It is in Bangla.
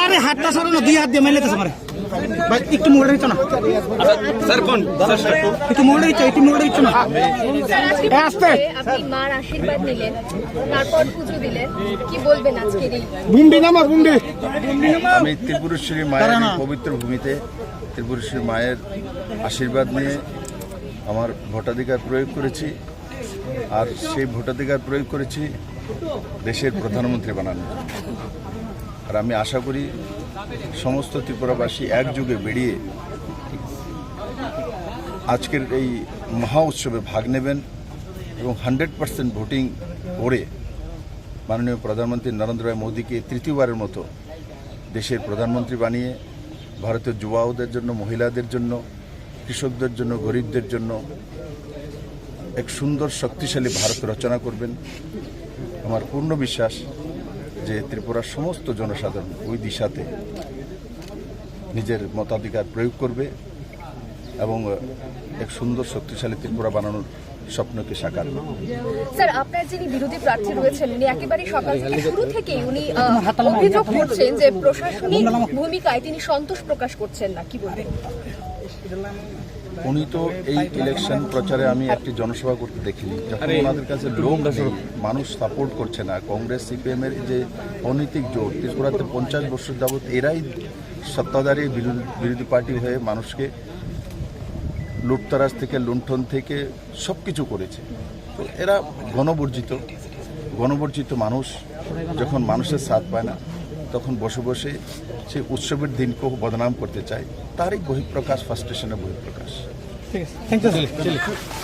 আরে হাতটা সরানো দুই হাত দিয়ে মেলে তো আমার ভাই একটু মোড়ে দিচ্ছ না? স্যার কোন? একটু মোড়ে দিচ্ছ একটু মোড়ে দিচ্ছ না? আজকে আস্তে। আপনি মার আশীর্বাদ নিলেন তারপর পুজো দিলেন কি বলবেন আজকের এই? বুমডি নামা বুমডি আমি ত্রিপুরেশ্বরী মায়ের পবিত্র ভূমিতে ত্রিপুরেশ্বরী মায়ের আশীর্বাদ নিয়ে আমার ভোটাধিকার প্রয়োগ করেছি। আর সেই ভোটাধিকার প্রয়োগ করেছি দেশের প্রধানমন্ত্রী বানানোর। আর আমি আশা করি সমস্ত ত্রিপুরাবাসী একযুগে বেরিয়ে আজকের এই মহা উৎসবে ভাগ নেবেন এবং হান্ড্রেড পার্সেন্ট ভোটিং করে মাননীয় প্রধানমন্ত্রী নরেন্দ্র ভাই মোদীকে তৃতীয়বারের মতো দেশের প্রধানমন্ত্রী বানিয়ে ভারতের যুবাওদের জন্য, মহিলাদের জন্য, কৃষকদের জন্য, গরিবদের জন্য এক সুন্দর, শক্তিশালী ভারত রচনা করবেন। আমার পূর্ণ বিশ্বাস যে ত্রিপুরার সমস্ত জনসাধারণ ওই দিশাতে নিজের মতাধিকার প্রয়োগ করবে। এবং এক সুন্দর শক্তিশালী ত্রিপুরা বানানোর স্বপ্নকে সাকার স্যার আপনার যিনি বিরোধী প্রার্থী রয়েছেন উনি একেবারে সকাল থেকে শুরু থেকেই উনি অভিযোগ করছেন যে প্রশাসনিক ভূমিকায় তিনি সন্তোষ প্রকাশ করছেন না কি বলবেন? উনি তো এই ইলেকশন প্রচারে আমি একটি জনসভা করতে দেখিনি। যখন ওনাদের কাছে লোক মানুষ সাপোর্ট করছে না কংগ্রেস সিপিএম এর যে অনৈতিক জোট ত্রিপুরাতে পঞ্চাশ বছর যাবৎ এরাই সত্তাধারী বিরোধী বিরোধী পার্টি হয়ে মানুষকে লুটতরাজ থেকে লুণ্ঠন থেকে সব কিছু করেছে। তো এরা গণবর্জিত গণবর্জিত মানুষ। যখন মানুষের সাথ পায় না তখন বসে বসে সেই উৎসবের দিনকেও বদনাম করতে চায়। তারই বহিঃপ্রকাশ ফার্স্টেশনের বহিঃপ্রকাশ। ঠিক আছে। Thank you